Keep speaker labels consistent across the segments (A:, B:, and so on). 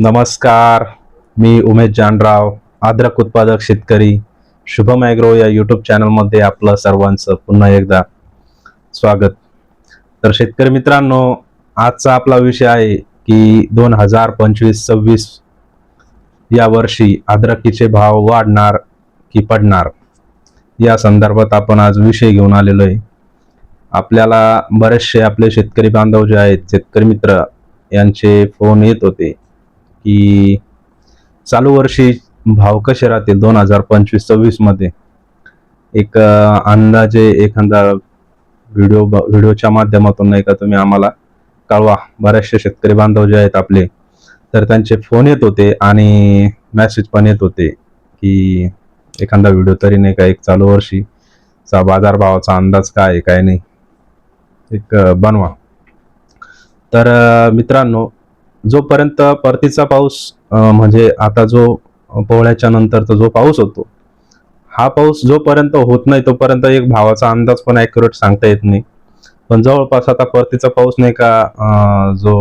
A: नमस्कार मी उमेश जानराव अद्रक उत्पादक शेतकरी. शुभम ॲग्रो या यूट्यूब चॅनलमध्ये आपलं सर्वांचं पुन्हा एकदा स्वागत. तर शेतकरी मित्रांनो आजचा आपला विषय आहे की दोन हजार पंचवीस सव्वीस या वर्षी अद्रकीचे भाव वाढणार की पडणार? या संदर्भात आपण आज विषय घेऊन आलेलो आहे. आपल्याला बरेचसे आपले शेतकरी बांधव जे आहेत शेतकरी मित्र यांचे फोन येत होते. की चालू वर्षी भाव कसे राहतील दोन हजार पंचवीस सव्वीसमध्ये एक अंदाजे एखादा व्हिडिओ व्हिडिओच्या माध्यमातून नाही का तुम्ही आम्हाला कळवा. बरेचसे शेतकरी बांधव जे आहेत आपले तर त्यांचे फोन येत होते आणि मेसेज पण येत होते की एखादा व्हिडिओ तरी नाही का एक चालू वर्षी चा बाजारभावाचा अंदाज काय आहे काय नाही. एक बनवा. तर मित्रांनो जोपर्यंत परतीचा पाऊस म्हणजे आता जो पोहळ्याच्या नंतरचा जो पाऊस होतो हा पाऊस जोपर्यंत होत नाही तोपर्यंत एक भावाचा अंदाज पण ॲक्युरेट सांगता येत नाही. पण जवळपास आता परतीचा पाऊस नाही का जो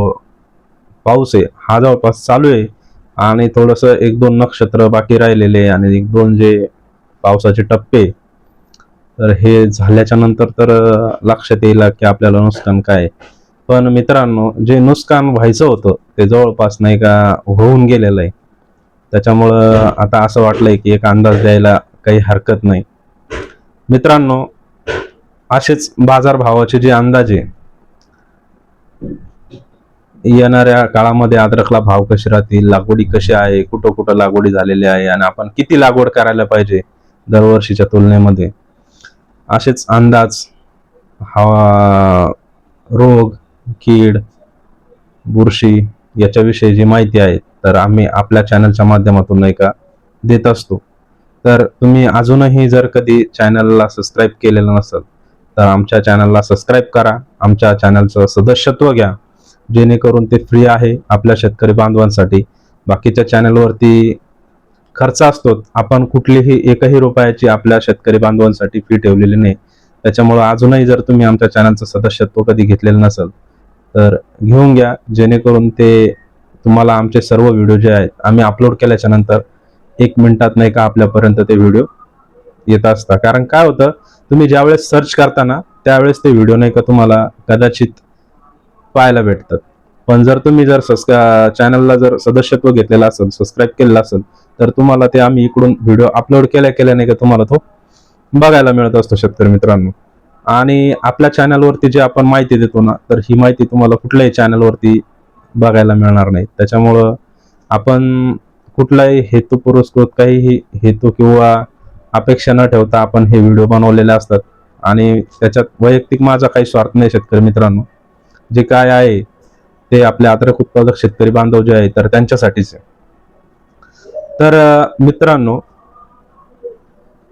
A: पाऊस आहे हा जवळपास चालू आहे. आणि थोडंसं एक दोन नक्षत्र बाकी राहिलेले आहे आणि एक दोन जे पावसाचे टप्पे तर हे झाल्याच्यानंतर तर लक्षात येईल की आपल्याला नुकसान काय आहे. पण मित्रांनो जे नुकसान व्हायचं होतं ते जवळपास नाही का होऊन गेलेलं आहे. त्याच्यामुळं आता असं वाटलंय की एक अंदाज द्यायला काही हरकत नाही. मित्रांनो असेच बाजारभावाचे जे अंदाज आहे येणाऱ्या काळामध्ये अद्रकला भाव कसे राहतील लागवडी कशी आहे कुठं कुठं लागवडी झालेली आहे आणि आपण किती लागवड करायला पाहिजे दरवर्षीच्या तुलनेमध्ये असेच अंदाज हवा रोग कीड बुरशी याच्याविषयी जी माहिती आहे तर आम्ही आपल्या चॅनलच्या माध्यमातून नाही का देत असतो. तर तुम्ही अजूनही जर कधी चॅनलला सबस्क्राईब केलेलं नसेल तर आमच्या चॅनलला सबस्क्राईब करा. आमच्या चॅनलचं सदस्यत्व घ्या. जेणेकरून ते फ्री आहे आपल्या शेतकरी बांधवांसाठी. बाकीच्या चॅनलवरती खर्च असतो. आपण कुठलीही एकही रुपयाची आपल्या शेतकरी बांधवांसाठी फी ठेवलेली नाही. त्याच्यामुळं अजूनही जर तुम्ही आमच्या चॅनलचं सदस्यत्व कधी घेतलेलं नसेल तर घेऊन घ्या जेणेकरून ते तुम्हाला आमचे सर्व व्हिडिओ जे आहेत आम्ही अपलोड केल्याच्यानंतर एक मिनिटात नाही का आपल्यापर्यंत ते व्हिडिओ येत असतात कारण काय होतं तुम्ही ज्यावेळेस सर्च करताना त्यावेळेस ते व्हिडिओ नाही का तुम्हाला कदाचित पाहायला भेटतात. पण जर तुम्ही जर सबस्क्रा चॅनलला जर सदस्यत्व घेतलेलं असेल सबस्क्राईब केलेलं असेल तर तुम्हाला ते आम्ही इकडून व्हिडिओ अपलोड केल्या केल्या नाही का तुम्हाला तो बघायला मिळत असतो शेतकरी मित्रांनो. आणि आपल्या चॅनलवरती जे आपण माहिती देतो ना तर ही माहिती तुम्हाला कुठल्याही चॅनलवरती बघायला मिळणार नाही. त्याच्यामुळं आपण कुठलाही हेतू पुरस्कृत काहीही हेतू किंवा अपेक्षा न ठेवता आपण हे व्हिडिओ बनवलेले असतात. आणि त्याच्यात वैयक्तिक माझा काही स्वार्थ नाही शेतकरी मित्रांनो. जे काय आहे ते आपले अद्रक उत्पादक शेतकरी बांधव जे आहे तर त्यांच्यासाठीच आहे. तर मित्रांनो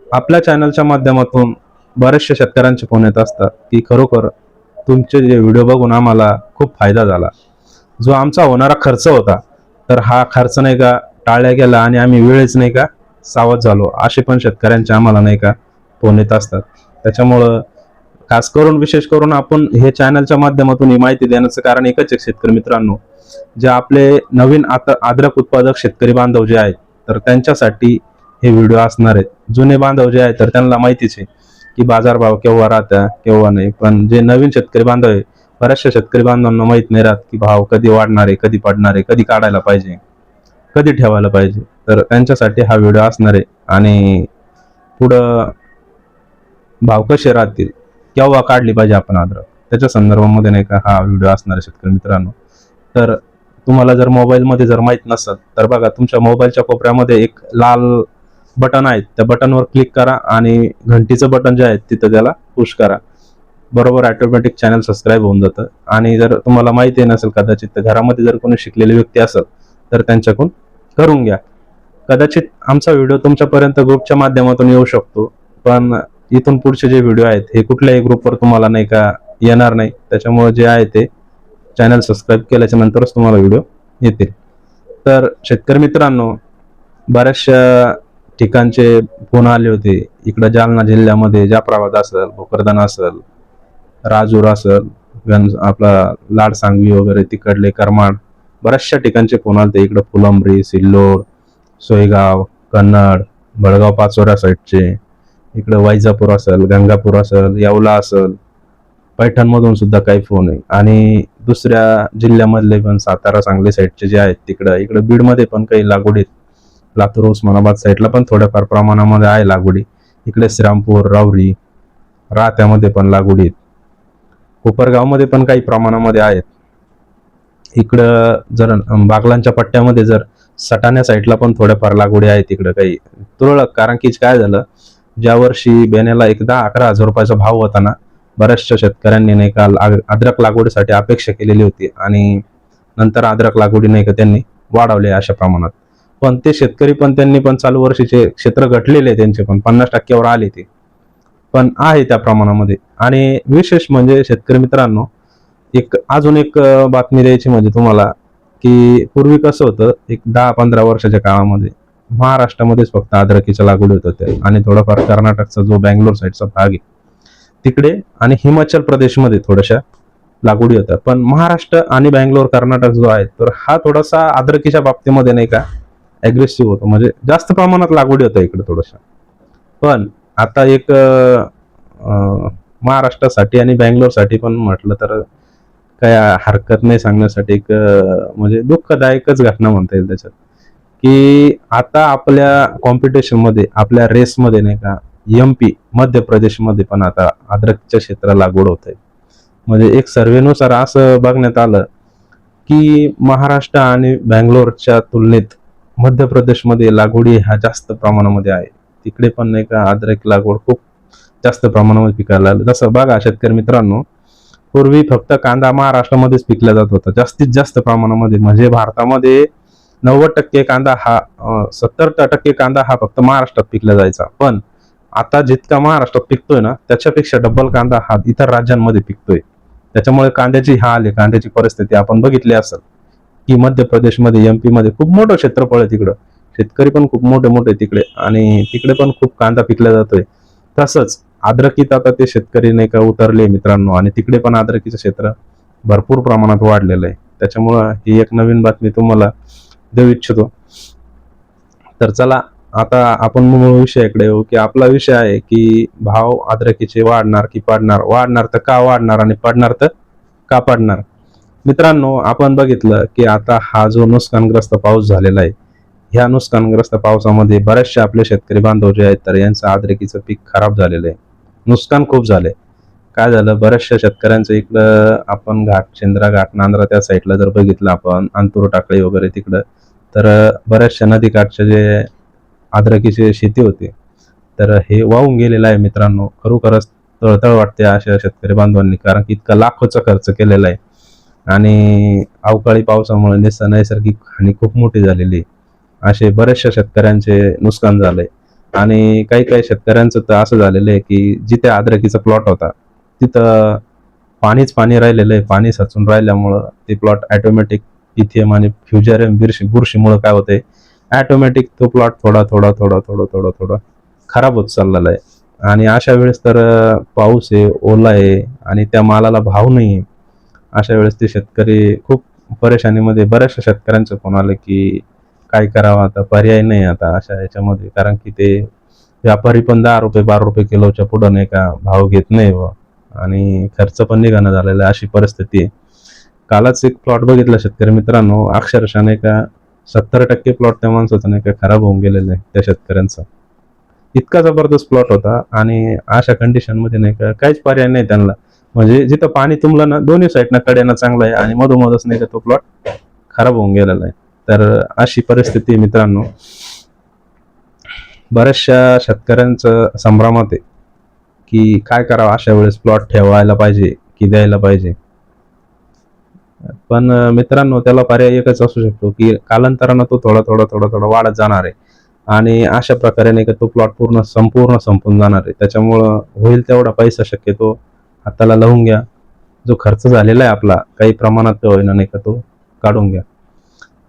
A: आपल्या चॅनलच्या माध्यमातून बऱ्याचशा शेतकऱ्यांचे फोन येत असतात की खरोखर तुमचे जे व्हिडिओ बघून आम्हाला खूप फायदा झाला. जो आमचा होणारा खर्च होता तर हा खर्च नाही का टाळल्या गेला आणि आम्ही वेळेच नाही का सावध झालो. असे पण शेतकऱ्यांचे आम्हाला नाही का फोन येत असतात. त्याच्यामुळं खास करून विशेष करून आपण हे चॅनलच्या माध्यमातून ही माहिती देण्याचं कारण एकच आहे शेतकरी मित्रांनो जे आपले नवीन आता अद्रक उत्पादक शेतकरी बांधव जे आहेत तर त्यांच्यासाठी हे व्हिडिओ असणार आहेत. जुने बांधव जे आहेत तर त्यांना माहितीच आहे. की बाजारभाव केव्हा राहत्या केव्हा नाही. पण जे नवीन शेतकरी बांधव आहे बऱ्याचशा शेतकरी बांधवांना माहीत नाही राहत की भाव कधी वाढणार आहे कधी पडणार आहे कधी काढायला पाहिजे कधी ठेवायला पाहिजे. तर त्यांच्यासाठी हा व्हिडिओ असणार आहे. आणि पुढं भाव कसे राहतील केव्हा काढली पाहिजे आपण आदर त्याच्या संदर्भामध्ये नाही का हा व्हिडिओ असणार आहे शेतकरी मित्रांनो. तर तुम्हाला जर मोबाईलमध्ये जर माहीत नसत तर बघा तुमच्या मोबाईलच्या कोपऱ्यामध्ये एक लाल बटन आहेत. त्या बटनवर क्लिक करा आणि घंटीचं बटन जे आहे तिथं त्याला पुश करा. बरोबर ऑटोमॅटिक चॅनल सबस्क्राईब होऊन जातं. आणि जर तुम्हाला माहिती नसेल कदाचित तर घरामध्ये जर कोणी शिकलेली व्यक्ती असेल तर त्यांच्याकडून करून घ्या. कदाचित आमचा व्हिडिओ तुमच्यापर्यंत ग्रुपच्या माध्यमातून येऊ शकतो पण इथून पुढचे जे व्हिडिओ आहेत हे कुठल्याही ग्रुपवर तुम्हाला नाही का येणार नाही. त्याच्यामुळे जे आहे ते चॅनल सबस्क्राईब केल्याच्या नंतरच तुम्हाला व्हिडिओ येतील. तर शेतकरी मित्रांनो बऱ्याचशा ठिकाणचे फोन आले होते. इकडं जालना जिल्ह्यामध्ये जाफराबाद असेल भोकरदन असेल राजूर असेल गंज आपला लाड सांगवी वगैरे तिकडले करमाड बऱ्याचशा ठिकाणचे फोन आले इकडं फुलंब्री सिल्लोड सोयगाव कन्नड बळगाव पाचोरा साईडचे इकडं वैजापूर असेल गंगापूर असेल येवला असेल पैठणमधून सुद्धा काही फोन आहे. आणि दुसऱ्या जिल्ह्यामधले पण सातारा सांगली साईडचे जे आहेत तिकडं इकडं बीडमध्ये पण काही लागवडीत लातूर उस्मानाबाद साईडला पण थोड्याफार प्रमाणामध्ये आहे लागवडी. इकडे श्रीरामपूर रावरी राहत्यामध्ये पण लागवडीत कोपरगावमध्ये पण काही प्रमाणामध्ये आहेत. इकडं जर बागलांच्या पट्ट्यामध्ये जर सटाण्या साईडला पण थोड्याफार लागवडी आहेत तिकडं काही. तुरळक कारण की काय झालं ज्या वर्षी बेण्याला एकदा अकरा हजार रुपयाचा भाव होता ना बऱ्याचशा शेतकऱ्यांनी नाही का अद्रक लागवडीसाठी अपेक्षा केलेली होती आणि नंतर अद्रक लागवडी नाही का त्यांनी वाढवले अशा प्रमाणात. पण ते शेतकरी पण त्यांनी पण चालू वर्षीचे क्षेत्र घटलेले आहे त्यांचे पण. पन्नास टक्क्यावर आले ते. पण आहे त्या प्रमाणामध्ये. आणि विशेष म्हणजे शेतकरी मित्रांनो एक अजून एक बातमी द्यायची म्हणजे तुम्हाला की पूर्वी कसं होतं एक दहा पंधरा वर्षाच्या काळामध्ये महाराष्ट्रामध्येच फक्त अद्रकीच्या लागवडी होत होत्या. आणि थोडाफार कर्नाटकचा जो बँगलोर साईडचा भाग आहे तिकडे आणि हिमाचल प्रदेशमध्ये थोड्याशा लागवडी होत्या पण महाराष्ट्र आणि बँगलोर कर्नाटक जो आहे तर हा थोडासा अद्रकीच्या बाबतीमध्ये नाही का ॲग्रेसिव्ह होतो. म्हणजे जास्त प्रमाणात लागवडी होत्या इकडे थोडंसं. पण आता एक महाराष्ट्रासाठी आणि बँगलोरसाठी पण म्हटलं तर काय हरकत नाही सांगण्यासाठी एक म्हणजे दुःखदायकच घटना म्हणता येईल त्याच्यात. की आता आपल्या कॉम्पिटिशनमध्ये आपल्या रेसमध्ये नाही का एम पी मध्य प्रदेशमध्ये पण आता अद्रकच्या क्षेत्राला लागवड होत आहे. म्हणजे एक सर्वेनुसार असं बघण्यात आलं की महाराष्ट्र आणि बँगलोरच्या तुलनेत मध्य प्रदेशमध्ये लागवडी हा जास्त प्रमाणामध्ये आहे. तिकडे पण नाही का अद्रक लागवड खूप जास्त प्रमाणामध्ये पिकायला लागलं. जसं बघा शेतकरी मित्रांनो पूर्वी फक्त कांदा महाराष्ट्रामध्येच पिकला जात होता. जास्तीत जास्त प्रमाणामध्ये म्हणजे भारतामध्ये नव्वद टक्के कांदा हा सत्तर टक्के कांदा हा फक्त महाराष्ट्रात पिकला जायचा. पण आता जितका महाराष्ट्रात पिकतोय ना त्याच्यापेक्षा डबल कांदा हा इतर राज्यांमध्ये पिकतोय. त्याच्यामुळे कांद्याची हाल आहे कांद्याची परिस्थिती आपण बघितली असेल. की मध्य प्रदेशमध्ये एममध्ये खूप मोठं क्षेत्रफळ आहे तिकडं. शेतकरी पण खूप मोठे मोठे तिकडे आणि तिकडे पण खूप कांदा पिकला जातोय. तसंच आद्रकीत आता ते शेतकरी नाही का उतरले मित्रांनो आणि तिकडे पण आद्रकीचं क्षेत्र भरपूर प्रमाणात वाढलेलं आहे. त्याच्यामुळं ही एक नवीन बातमी तुम्हाला देऊ इच्छितो. तर चला आता आपण मूळ विषयाकडे येऊ की आपला विषय आहे की भाव आद्रकीचे वाढणार की पडणार? वाढणार तर का वाढणार आणि पडणार तर का पडणार? मित्रांनो आपण बघितलं की आता हा जो नुकसानग्रस्त पाऊस झालेला आहे ह्या नुकसानग्रस्त पावसामध्ये बरेचसे आपले शेतकरी बांधव जे आहेत तर यांचं आद्रकीचं पीक खराब झालेलं आहे. नुकसान खूप झाले काय झालं? बऱ्याचशा शेतकऱ्यांचं इकडं आपण घाट चेंद्रा घाट नांद्रा त्या साईडला जर बघितलं आपण अंतूर टाकळी वगैरे तिकडं तर बऱ्याचशा नदीकाठच्या जे आद्रकीचे शेती होती तर हे वाहून गेलेलं आहे मित्रांनो. खरोखरच तळतळ वाटते अशा शेतकरी बांधवांनी कारण की इतका लाखोचा खर्च केलेला आहे. आणि अवकाळी पावसामुळे निस नैसर्गिक हानी खूप मोठी झालेली आहे. असे बरेचशा शेतकऱ्यांचे नुकसान झाले आणि काही काही शेतकऱ्यांचं तर असं झालेलं आहे की जिथे आद्रकीचा प्लॉट होता तिथं पाणीच पाणी राहिलेलं आहे. पाणी साचून राहिल्यामुळं ते प्लॉट ॲटोमॅटिक इथियम आणि फ्युजरियम बुरशी बुरशीमुळं काय होतंय? ॲटोमॅटिक तो प्लॉट थोडा थोडा थोडा थोडा थोडा थोडा खराब होत चाललेला आहे. आणि अशा वेळेस तर पाऊस आहे ओला आहे आणि त्या मालाला भाव नाही आहे अशा वेळेस ते शेतकरी खूप परेशानीमध्ये बऱ्याचशा शेतकऱ्यांचं फोन आलं की काय करावं आता पर्याय नाही आता अशा याच्यामध्ये. कारण की ते व्यापारी पण दहा रुपये बारा रुपये किलोच्या पुढं नाही का भाव घेत नाही व. आणि खर्च पण निघणं झालेला आहे अशी परिस्थिती आहे. कालच एक प्लॉट बघितला शेतकरी मित्रांनो अक्षरशः नाही का सत्तर टक्के प्लॉट त्या माणसाचा नाही का खराब होऊन गेलेलं आहे त्या शेतकऱ्यांचा. इतका जबरदस्त प्लॉट होता आणि अशा कंडिशनमध्ये नाही का काहीच पर्याय नाही त्यांना. म्हणजे जिथं पाणी तुंबलं ना दोन्ही साईडनं कड्यानं चांगलं आहे आणि मधोमधच नाही का तो प्लॉट खराब होऊन गेलेला आहे. तर अशी परिस्थिती आहे मित्रांनो. बऱ्याचशा शेतकऱ्यांचं संभ्रमात आहे की काय करावं अशा वेळेस प्लॉट ठेवायला पाहिजे की द्यायला पाहिजे. पण मित्रांनो त्याला पर्याय एकच असू शकतो की कालांतरानं तो थोडा थोडा थोडा थोडा वाढत जाणार आहे. आणि अशा प्रकारे नाही का तो प्लॉट पूर्ण संपूर्ण संपून जाणार आहे. त्याच्यामुळं होईल तेवढा पैसा शक्यतो हाताला लावून घ्या. जो खर्च झालेला आहे आपला काही प्रमाणात तो होईना नाही का तो काढून घ्या.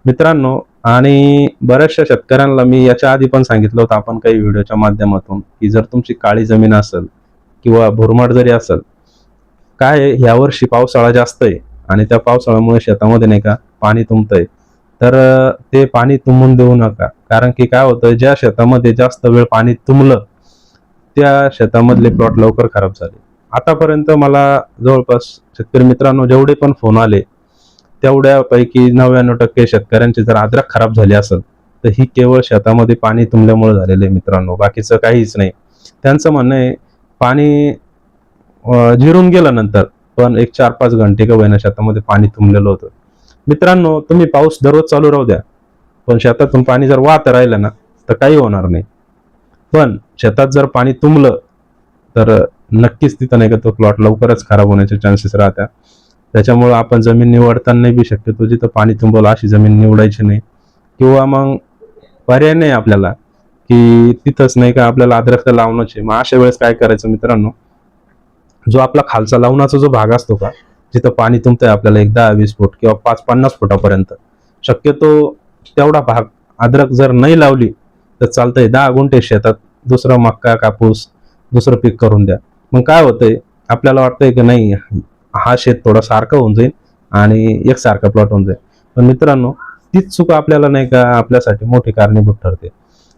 A: मित्रांनो आणि बऱ्याचशा शेतकऱ्यांना मी याच्या आधी पण सांगितलं होतं आपण काही व्हिडिओच्या माध्यमातून की जर तुमची काळी जमीन असेल किंवा भुरमाड जरी असेल काय आहे, यावर्षी पावसाळा जास्त आहे आणि त्या पावसाळ्यामुळे शेतामध्ये नाही का पाणी तुंबतंय तर ते पाणी तुंबून देऊ नका. कारण की काय होतं ज्या शेतामध्ये जास्त वेळ पाणी तुंबलं त्या शेतामधले प्लॉट लवकर खराब झाले. आतापर्यंत मला जवळपास शेतकरी मित्रांनो जेवढे पण फोन आले तेवढ्यापैकी नव्याण्णव टक्के शेतकऱ्यांची जर अद्रक खराब झाली असेल तर ही केवळ शेतामध्ये पाणी तुंबल्यामुळे झालेलं आहे मित्रांनो. बाकीचं काहीच नाही. त्यांचं म्हणणं आहे पाणी झिरून गेलं नंतर पण एक चार पाच घंटे का होईना शेतामध्ये पाणी तुंबलेलं होतं. मित्रांनो तुम्ही पाऊस दररोज चालू राहू द्या पण शेतातून पाणी जर वाहत राहिलं ना तर काही होणार नाही. पण शेतात जर पाणी तुंबलं तर नक्कीच तिथं नाही का तो प्लॉट लवकरच खराब होण्याचे चान्सेस राहतात त्याच्यामुळं आपण जमीन निवडताना बी शक्यतो जिथं पाणी तुंबवलं अशी जमीन निवडायची नाही. किंवा मग पर्याय नाही आपल्याला की तिथंच नाही का आपल्याला अद्रक लावणंच आहे. मग अशा वेळेस काय करायचं मित्रांनो? जो आपला खालचा लावणाचा जो भाग असतो का जिथं पाणी तुंबतंय आपल्याला एक दहा वीस फूट किंवा पाच पन्नास फुटापर्यंत. शक्यतो तेवढा भाग अद्रक जर नाही लावली तर चालतंय दहा गुंठे शेतात दुसरा मक्का कापूस दुसरं पीक करून द्या. मग काय होतंय आपल्याला वाटतंय की नाही हा शेत थोडा सारखा होऊन जाईल आणि एकसारखा प्लॉट होऊन जाईल. पण मित्रांनो तीच चूक आपल्याला नाही का आपल्यासाठी मोठी कारणीभूत ठरते.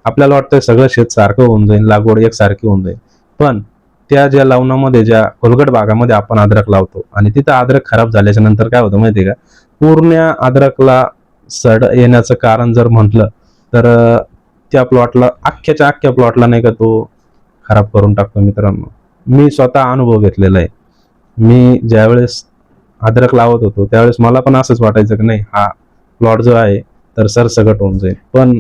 A: आपल्याला वाटतंय सगळं शेत सारखं होऊन जाईल लागवड एकसारखी होऊन जाईल. पण त्या ज्या लावणामध्ये ज्या खोलगट भागामध्ये आपण अद्रक लावतो आणि तिथं अद्रक खराब झाल्याच्यानंतर काय होतं माहितीये का? पूर्ण अद्रकला सड येण्याचं कारण जर म्हटलं तर त्या प्लॉटला अख्ख्याच्या अख्ख्या प्लॉटला नाही का तो खराब करून टाकतो मित्रांनो. मी स्वतः अनुभव घेतलेला आहे. मी ज्यावेळेस अद्रक लावत होतो त्यावेळेस मला पण असंच वाटायचं की नाही हा प्लॉट जो आहे तर सरसकट होऊन जाईल. पण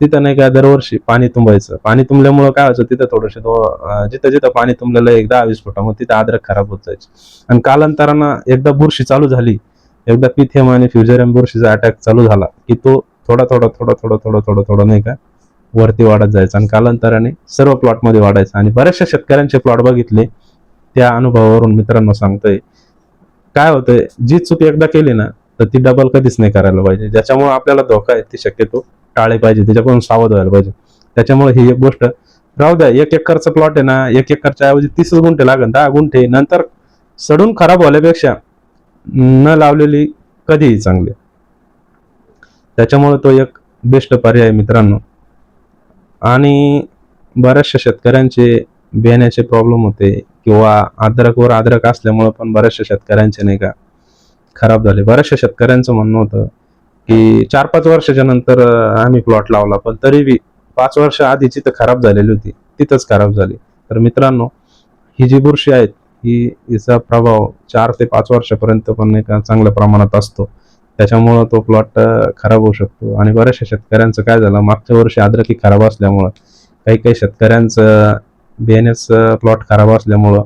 A: तिथं नाही का दरवर्षी पाणी तुंबायचं. पाणी तुंबल्यामुळं काय व्हायचं तिथं थोडंसं जिथं जिथं पाणी तुंबलेलं आहे, एक दहा वीस फुटा मग तिथं अद्रक खराब होत जायचं. आणि कालांतरानं एकदा बुरशी चालू झाली एकदा पिथेम आणि फ्युजरियम बुरशीचा अटॅक चालू झाला की तो थोडा थोडा थोडा थोडा थोडा थोडा थोडा नाही का वरती वाढत जायचं आणि कालांतराने सर्व प्लॉटमध्ये वाढायचं. आणि बऱ्याचशा शेतकऱ्यांचे प्लॉट बघितले त्या अनुभवावरून मित्रांनो सांगतोय काय होतंय जी चूक एकदा केली ना तर ती डबल कधीच नाही करायला पाहिजे. ज्याच्यामुळे आपल्याला धोका आहे ती शक्यतो टाळे पाहिजे त्याच्याकडून सावध व्हायला पाहिजे. त्याच्यामुळे ही एक गोष्ट राहू द्या एक एकरचा प्लॉट आहे ना एक एकरच्या ऐवजी तीस गुंठे लागेल दहा गुंठे नंतर सडून खराब होण्यापेक्षा न लावलेली कधीही चांगली. त्याच्यामुळे तो एक बेस्ट पर्याय मित्रांनो. आणि बऱ्याचशा शेतकऱ्यांचे बियाण्याचे प्रॉब्लेम होते किंवा अद्रकवर अद्रक असल्यामुळं पण बऱ्याचशा शेतकऱ्यांचे नाही का खराब झाले. बऱ्याचशा शेतकऱ्यांचं म्हणणं होतं की चार पाच वर्षाच्या नंतर आम्ही प्लॉट लावला पण तरी बी पाच वर्ष आधी जिथं खराब झालेली होती. तिथंच खराब झाली. तर मित्रांनो ही जी बुरशी आहेत ही हिचा प्रभाव चार ते पाच वर्षापर्यंत पण नाही का चांगल्या प्रमाणात असतो. त्याच्यामुळं तो प्लॉट खराब होऊ शकतो. आणि बऱ्याचशा शेतकऱ्यांचं काय झालं मागच्या वर्षी अद्रकी खराब असल्यामुळं काही काही शेतकऱ्यांचं बियाण्याचं प्लॉट खराब असल्यामुळं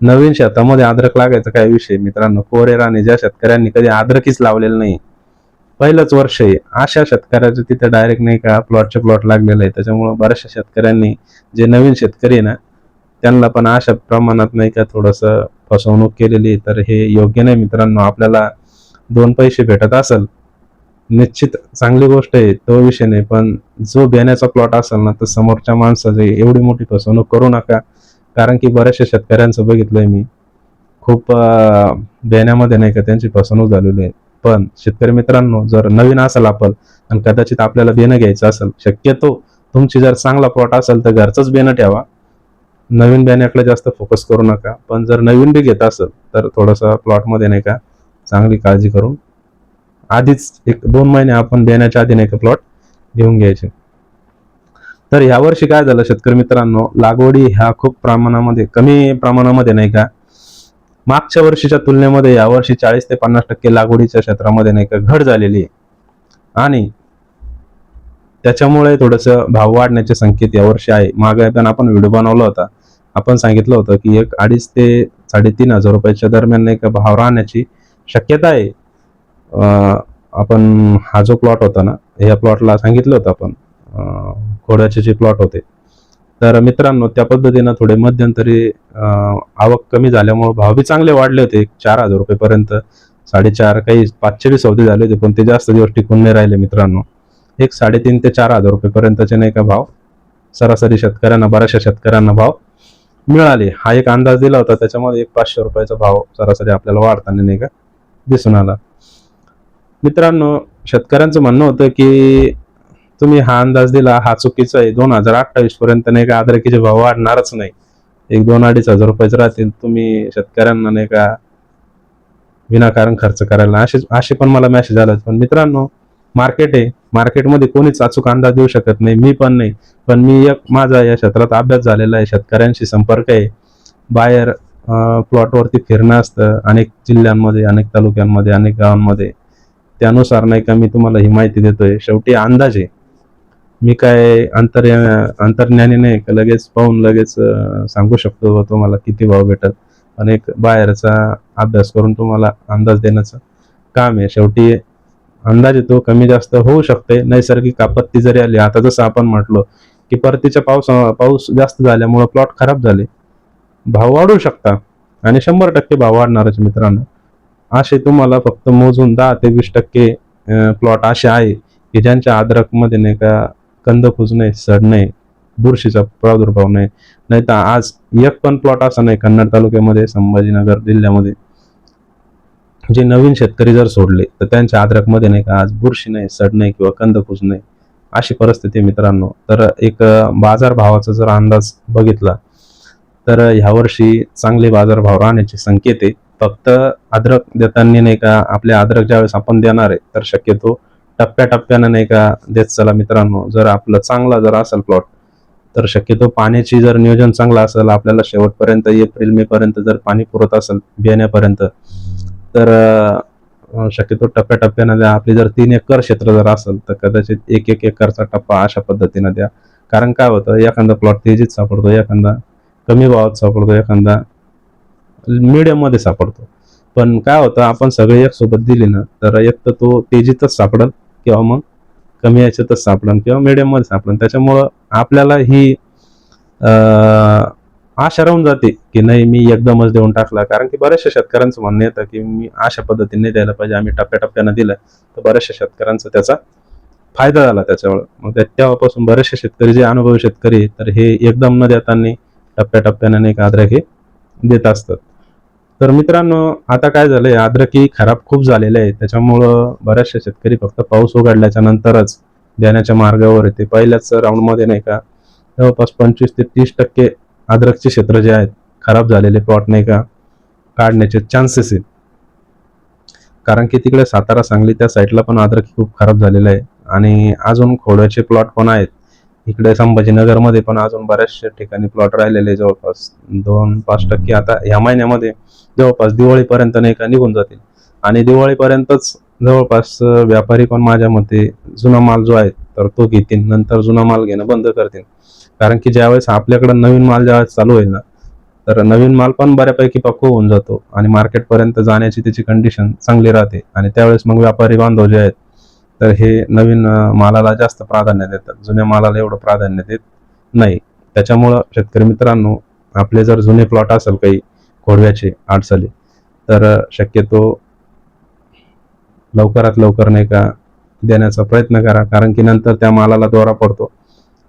A: नवीन शेतामध्ये अद्रक लागायचा काय विषय? मित्रांनो कोरे राणे ज्या शेतकऱ्यांनी कधी अद्रकीच लावलेलं नाही पहिलंच वर्ष आहे. अशा शेतकऱ्याचं तिथे डायरेक्ट नाही का प्लॉटचे प्लॉट लागलेलं आहे. त्याच्यामुळं बऱ्याचशा शेतकऱ्यांनी जे नवीन शेतकरी आहे ना त्यांना पण अशा प्रमाणात नाही का थोडंसं फसवणूक केलेली तर हे योग्य नाही मित्रांनो. आपल्याला दोन पैसे भेटत असेल निश्चित चांगली गोष्ट आहे तो विषय नाही पण जो बियाण्याचा प्लॉट असेल ना तर समोरच्या माणसाची एवढी मोठी फसवणूक करू नका. कारण की बऱ्याचशा शेतकऱ्यांचं बघितलंय मी. खूप देण्यामध्ये बियाण्यामध्ये नाही का त्यांची फसवणूक झालेली आहे. पण शेतकरी मित्रांनो जर नवीन असेल आपण आणि कदाचित आपल्याला बियाणं घ्यायचं असेल शक्यतो तुमची जर चांगला प्लॉट असेल तर घरचंच बेणं ठेवा. नवीन बियाण्याकडे जास्त फोकस करू नका. पण जर नवीन बी घेत असेल तर थोडंसं प्लॉटमध्ये नाही का चांगली काळजी करून. आधीच एक दोन महिने आपण देण्याच्या आधी नाही का प्लॉट घेऊन घ्यायचे. तर यावर्षी काय झालं शेतकरी मित्रांनो लागवडी ह्या खूप प्रमाणामध्ये कमी प्रमाणामध्ये नाही का मागच्या वर्षीच्या तुलनेमध्ये यावर्षी चाळीस ते पन्नास टक्के लागवडीच्या क्षेत्रामध्ये नाही का घट झालेली आहे. आणि त्याच्यामुळे थोडंसं भाव वाढण्याचे संकेत यावर्षी आहे. मागे पण आपण व्हिडिओ बनवला होता. आपण सांगितलं होतं की एक अडीच ते साडेतीन हजार रुपयाच्या दरम्यान नाही का भाव राहण्याची शक्यता आहे. आपण हा जो प्लॉट होता ना ह्या प्लॉटला सांगितलं होतं आपण. घोड्याचे जे प्लॉट होते. तर मित्रांनो त्या पद्धतीनं थोडे मध्यंतरी आवक कमी झाल्यामुळं भाव बी चांगले वाढले होते. चार हजार रुपयेपर्यंत साडेचार काही पाचशे बी सौदे झाले होते पण ते जास्त दिवस टिकून नाही राहिले मित्रांनो. एक साडेतीन ते चार हजार रुपयेपर्यंतचे नाही का भाव? सरासरी शेतकऱ्यांना बऱ्याचशा शेतकऱ्यांना भाव मिळाले. हा एक अंदाज दिला होता त्याच्यामध्ये एक पाचशे रुपयाचा भाव सरासरी आपल्याला वाढताना नाही का? दिसून आला. मित्रांनो शेतकऱ्यांचं म्हणणं होतं की तुम्ही हा अंदाज दिला हा चुकीचा आहे. दोन हजार अठ्ठावीस पर्यंत नाही का अद्रकीचे भाव वाढणारच नाही. एक दोन अडीच हजार रुपयेच राहतील. तुम्ही शेतकऱ्यांना नाही का विनाकारण खर्च करायला. असे असे पण मला मेसेज आला पण मित्रांनो मार्केट आहे. मार्केटमध्ये कोणीच अचूक अंदाज देऊ शकत नाही. मी पण नाही. पण मी एक माझा या क्षेत्रात अभ्यास झालेला आहे. शेतकऱ्यांशी संपर्क आहे. बाहेर प्लॉटवरती फिरणं असतं. अनेक जिल्ह्यांमध्ये अनेक तालुक्यांमध्ये अनेक गावांमध्ये. त्यानुसार नाही का मी तुम्हाला ही माहिती देतोय. शेवटी अंदाज आहे मी काय अंतर अंतर्ज्ञानी नाही का लगेच पाहून लगेच सांगू शकतो तुम्हाला किती भाव भेटत. पण एक बाहेरचा अभ्यास करून तुम्हाला अंदाज देण्याचं काम आहे. शेवटी अंदाज येतो कमी जास्त होऊ शकते नैसर्गिक आपत्ती जरी आली आता जसं आपण म्हटलो की परतीच्या पाऊस पाऊस जास्त झाल्यामुळं प्लॉट खराब झाले. भाव वाढू शकता. आणि शंभर टक्के भाव वाढणारच मित्रांनो. असे तुम्हाला फक्त मोजून दहा ते वीस टक्के प्लॉट असे आहे की ज्यांच्या अद्रकमध्ये नाही का कंद फुजणे सडणे बुरशीचा प्रादुर्भाव नाही. नाही तर आज एक पण प्लॉट असा नाही कन्नड तालुक्यामध्ये संभाजीनगर जिल्ह्यामध्ये जे नवीन शेतकरी जर सोडले तर त्यांच्या अद्रकमध्ये नाही का आज बुरशी नाही सड नाही किंवा कंद नाही. अशी परिस्थिती मित्रांनो. तर एक बाजार भावाचा जर अंदाज बघितला तर ह्यावर्षी चांगले बाजारभाव राहण्याचे संकेत आहे. फक्त अद्रक देताना नाही का आपल्या अद्रक ज्यावेळेस आपण देणार आहे तर शक्यतो टप्प्याटप्प्यानं नाही का देत. चला मित्रांनो जर आपलं चांगला जर असेल प्लॉट तर शक्यतो पाण्याची जर नियोजन चांगलं असेल आपल्याला शेवटपर्यंत एप्रिल मे पर्यंत जर पाणी पुरत असेल बियाण्यापर्यंत तर शक्यतो टप्प्याटप्प्यानं द्या. आपली जर तीन एकर क्षेत्र जर असेल तर कदाचित एक एक एकरचा टप्पा अशा पद्धतीनं द्या. कारण काय होतं एखादा प्लॉट तेजीत सापडतो एखादा कमी भावात सापडतो एखादा. मीडियममध्ये सापडतो. पण काय होतं आपण सगळे एक सोबत दिली ना तर एक तर तो तेजीतच सापडल किंवा मग कमी याच्यातच सापडन किंवा मीडियममध्ये सापडल. सापडन त्याच्यामुळं आपल्याला ही आशा राहून जाते की नाही मी एकदमच देऊन टाकला. कारण की बऱ्याचशा शेतकऱ्यांचं म्हणणं येतं की मी अशा पद्धतीने द्यायला पाहिजे. आम्ही टप्प्याटप्प्यानं दिलं तर बऱ्याचशा शेतकऱ्यांचा त्याचा फायदा झाला त्याच्यावर. मग त्या- तेव्हापासून बरेचसे शेतकरी जे अनुभवी शेतकरी तर हे एकदम न देताना टप्प्याटप्प्यानं नाही का अद्रक हे देत असतात. तर मित्रांनो आता काय झालंय? अद्रकी खराब खूप झालेले आहे त्याच्यामुळं बऱ्याचशा शेतकरी फक्त पाऊस उघडल्याच्या नंतरच देण्याच्या मार्गावर येते पहिल्याच राऊंडमध्ये नाही का जवळपास पंचवीस ते तीस टक्के अद्रकचे क्षेत्र जे आहेत खराब झालेले प्लॉट नाही का काढण्याचे चान्सेस आहेत. कारण की तिकडे सातारा सांगली त्या साईडला पण अद्रक खूप खराब झालेलं आहे. आणि अजून खोड्याचे प्लॉट पण आहेत. इकडे संभाजीनगरमध्ये पण अजून बऱ्याचशा ठिकाणी प्लॉट राहिलेले जवळपास दोन पाच टक्के. आता ह्या महिन्यामध्ये जवळपास दिवाळीपर्यंत नाही का निघून जातील. आणि दिवाळीपर्यंतच जवळपास व्यापारी पण माझ्या मते जुना माल जो आहे तर तो घेतील. नंतर जुना माल घेणं बंद करतील. कारण की ज्यावेळेस आपल्याकडे नवीन माल ज्यावेळेस चालू होईल ना तर नवीन माल पण बऱ्यापैकी पक्व होऊन जातो. आणि मार्केटपर्यंत जाण्याची त्याची कंडिशन चांगली राहते. आणि त्यावेळेस मग व्यापारी बांधव जे आहेत तर हे नवीन मालाला जास्त प्राधान्य देतात. जुन्या मालाला एवढं प्राधान्य देत नाही. त्याच्यामुळं शेतकरी मित्रांनो आपले जर जुने प्लॉट असेल काही खोडव्याचे आडसाली तर शक्यतो लवकरात लवकर नाही का देण्याचा प्रयत्न करा. कारण की नंतर त्या मालाला दोरा पडतो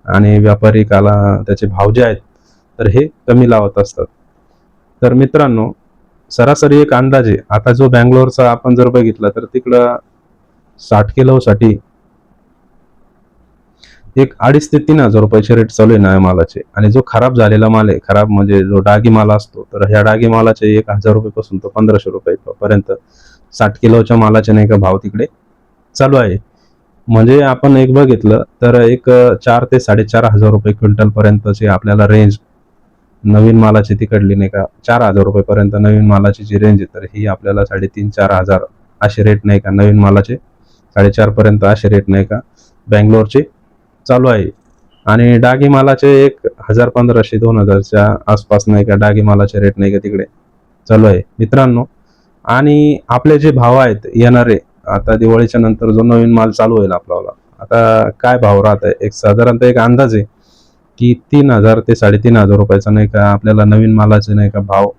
A: आणि व्यापारी काला त्याचे भाव जे आहेत तर हे कमी लावत असतात. तर मित्रांनो सरासरी एक अंदाजे आता जो बँगलोरचा आपण जर बघितला तर तिकडं साठ किलोसाठी. एक अडीच ते तीन हजार रुपयाचे रेट चालू आहे नव्या मालाचे आणि जो खराब झालेला माल आहे खराब म्हणजे जो डागी माल असतो तर ह्या डागी मालाचे एक हजार रुपयेपासून तो पंधराशे रुपये पर्यंत साठ किलोच्या मालाचे नाही का भाव तिकडे चालू आहे. म्हणजे आपण एक बघितलं तर एक चार ते साडेचार हजार रुपये क्विंटल पर्यंतची आपल्याला रेंज नवीन मालाची तिकडली नाही का चार हजार रुपयेपर्यंत नवीन मालाची जी रेंज आहे तर ही आपल्याला साडेतीन चार हजार असे रेट नाही का नवीन मालाचे साडेचार पर्यंत असे रेट नाही का? बँगलोरचे चालू आहे. आणि डागी मालाचे एक हजार पंधराशे दोन हजारच्या आसपास नाही का डागी मालाचे रेट नाही का तिकडे? चालू आहे. मित्रांनो आणि आपले जे भाव आहेत येणारे आता दिवाळीच्या नंतर जो नवीन माल चालू होईल आपल्याला आता काय भाव राहत आहे एक साधारणतः एक अंदाज आहे की तीन हजार ते साडेतीन हजार रुपयाचा नाही का आपल्याला नवीन मालाचे नाही का भाव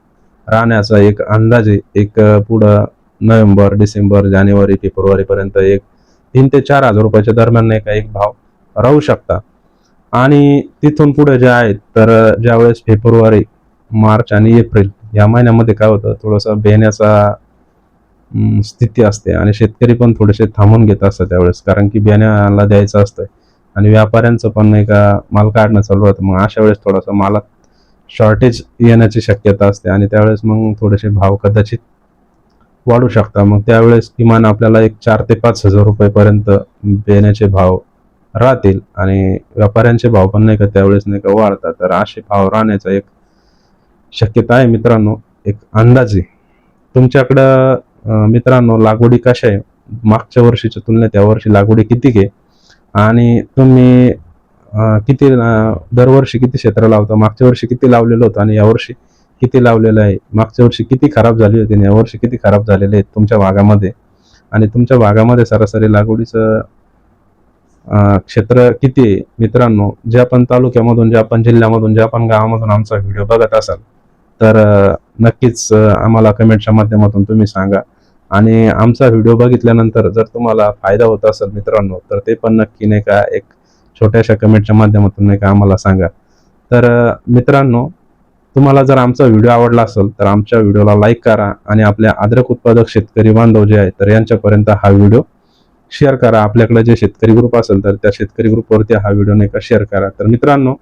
A: राहण्याचा एक अंदाज आहे. एक पुढं नोव्हेंबर डिसेंबर जानेवारी फेब्रुवारीपर्यंत एक तीन ते चार हजार रुपयाच्या दरम्यान नाही का एक भाव राहू शकता. आणि तिथून पुढे जे आहेत तर ज्यावेळेस फेब्रुवारी मार्च आणि एप्रिल या महिन्यामध्ये काय होतं थोडंसं बेण्याचा स्थिती असते आणि शेतकरी पण थोडेसे थांबून घेत असतात त्यावेळेस कारण की बियाण्याला द्यायचं असतं आणि व्यापाऱ्यांचं पण नाही का माल काढणं चालू राहतं. मग अशा वेळेस थोडासा मालात शॉर्टेज येण्याची शक्यता असते आणि त्यावेळेस मग थोडेसे भाव कदाचित वाढू शकता. मग त्यावेळेस किमान आपल्याला एक चार ते पाच हजार रुपयेपर्यंत देण्याचे भाव राहतील आणि व्यापाऱ्यांचे भाव पण नाही का त्यावेळेस नाही का वाढतात. तर असे भाव राहण्याचा एक शक्यता आहे मित्रांनो. एक अंदाजे. तुमच्याकडं मित्रांनो लागवडी कशा आहे? मागच्या वर्षीच्या तुलनेत यावर्षी लागवडी किती घे आणि तुम्ही किती दरवर्षी किती क्षेत्र लावता? मागच्या वर्षी किती लावलेलं होतं आणि यावर्षी किती लावलेलं आहे? मागच्या वर्षी किती खराब झाली होती आणि यावर्षी किती खराब झालेले आहेत तुमच्या भागामध्ये? आणि तुमच्या भागामध्ये सरासरी लागवडीचं क्षेत्र किती आहे? मित्रांनो ज्या पण तालुक्यामधून ज्या पण जिल्ह्यामधून ज्या पण गावामधून आमचा व्हिडिओ बघत असाल तर नक्कीच आम्हाला कमेंटच्या माध्यमातून तुम्ही सांगा. आणि आमचा व्हिडिओ बघितल्यानंतर जर तुम्हाला फायदा होत असेल मित्रांनो तर ते पण नक्की नाही का एक छोट्याशा कमेंटच्या माध्यमातून नाही का आम्हाला सांगा. तर मित्रांनो तुम्हाला जर आमचा व्हिडिओ आवडला असेल तर आमच्या व्हिडिओला लाईक करा आणि आपल्या अद्रक उत्पादक शेतकरी बांधव जे आहे तर यांच्यापर्यंत हा व्हिडिओ शेअर करा. आपल्याकडे जे शेतकरी ग्रुप असेल तर त्या शेतकरी ग्रुपवरती हा व्हिडिओ नाही का शेअर करा. तर मित्रांनो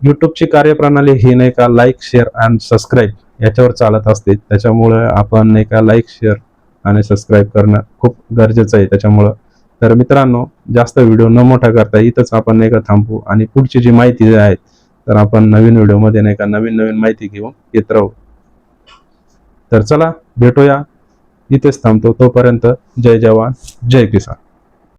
A: युट्यूबची कार्यप्रणाली ही नाही का लाईक शेअर अँड सबस्क्राईब याच्यावर चालत असते. त्याच्यामुळे आपण नाही का लाईक शेअर आणि सबस्क्राईब करणं खूप गरजेचं आहे. त्याच्यामुळं तर मित्रांनो जास्त व्हिडिओ न मोठा करता इथंच आपण नाही का थांबू आणि पुढची जी माहिती आहे तर आपण नवीन व्हिडिओमध्ये नाही का नवीन नवीन माहिती घेऊन येत राहू. तर चला भेटूया. इथेच थांबतो. तोपर्यंत जय जवान जय किसान.